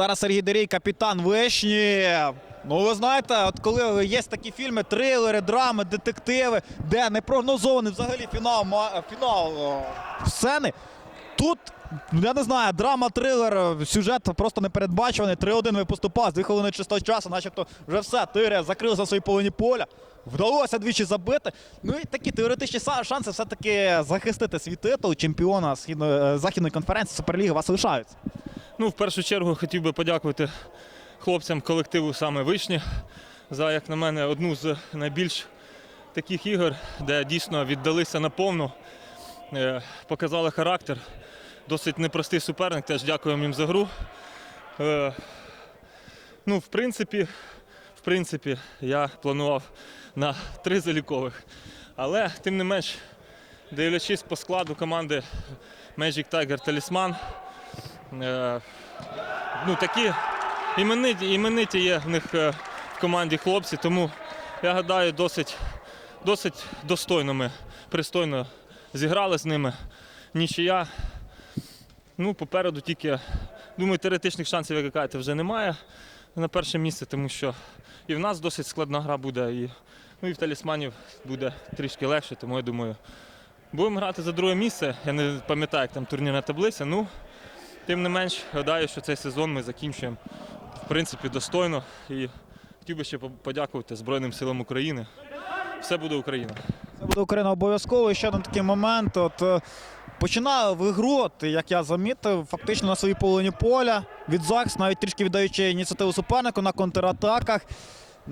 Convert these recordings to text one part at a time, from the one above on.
Зараз Сергій Дерій, капітан Вишні. Ну, ви знаєте, от коли є такі фільми, трилери, драми, детективи, де не прогнозований взагалі фінал, фінал о, сцени. Тут, я не знаю, драма, трилер, сюжет просто непередбачуваний. 3-1 ви поступали, з 2 хвилини чистого часу, начебто вже все, тире закрив за свої половині поля. Вдалося двічі забити. Ну і такі теоретичні шанси все-таки захистити свій титул чемпіона східної е, західної конференції Суперліги вас лишаються. Ну, в першу чергу хотів би подякувати хлопцям колективу саме Вишні за, як на мене, одну з найбільш таких ігор, де дійсно віддалися наповну, е, показали характер. Досить непростий суперник, теж дякуємо їм за гру. Е, Ну, в принципі, в принципі, я планував на три залікових. Але тим не менш, дивлячись по складу команди Magic Tiger Е, ну, такі імениті, імениті є в них е, в команді хлопці, тому я гадаю, досить, досить достойно ми, пристойно зіграли з ними. Нічия. Ну, попереду тільки, думаю, теоретичних шансів, як кажете, вже немає на перше місце, тому що і в нас досить складна гра буде, і, ну, і в талісманів буде трішки легше, тому я думаю, будемо грати за друге місце. Я не пам'ятаю, як там турнірна таблиця. Ну, Тим не менш, гадаю, що цей сезон ми закінчуємо в принципі достойно. І хотів би ще подякувати Збройним силам України. Все буде Україна. Це буде Україна обов'язково. І ще один такий момент. От е, починали в ігру, як я замітив, фактично на своїй половині поля від ЗАГС, навіть трішки віддаючи ініціативу супернику на контратаках.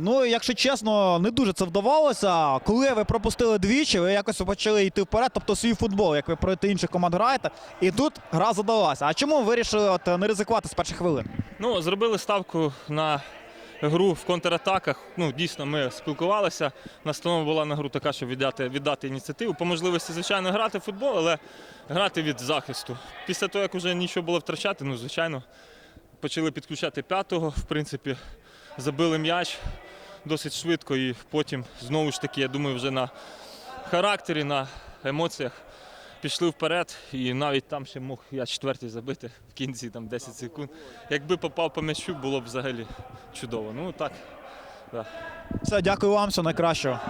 Ну, якщо чесно, не дуже це вдавалося. Коли ви пропустили двічі, ви якось почали йти вперед, тобто свій футбол, як ви проти інших команд граєте. І тут гра задалася. А чому ви вирішили от, не ризикувати з перших хвилин? Ну, зробили ставку на гру в контратаках. Ну, дійсно, ми спілкувалися. Настанова була на гру така, щоб віддати, віддати ініціативу. По можливості, звичайно, грати в футбол, але грати від захисту. Після того, як вже нічого було втрачати, ну, звичайно, почали підключати п'ятого. В принципі, забили м'яч досить швидко і потім знову ж таки, я думаю, вже на характері, на емоціях пішли вперед. І навіть там ще мог я четвертий забити в кінці там 10 секунд. Якби попав по м'ячу, було б взагалі чудово. Ну так. Да. Все, дякую вам, все найкращого.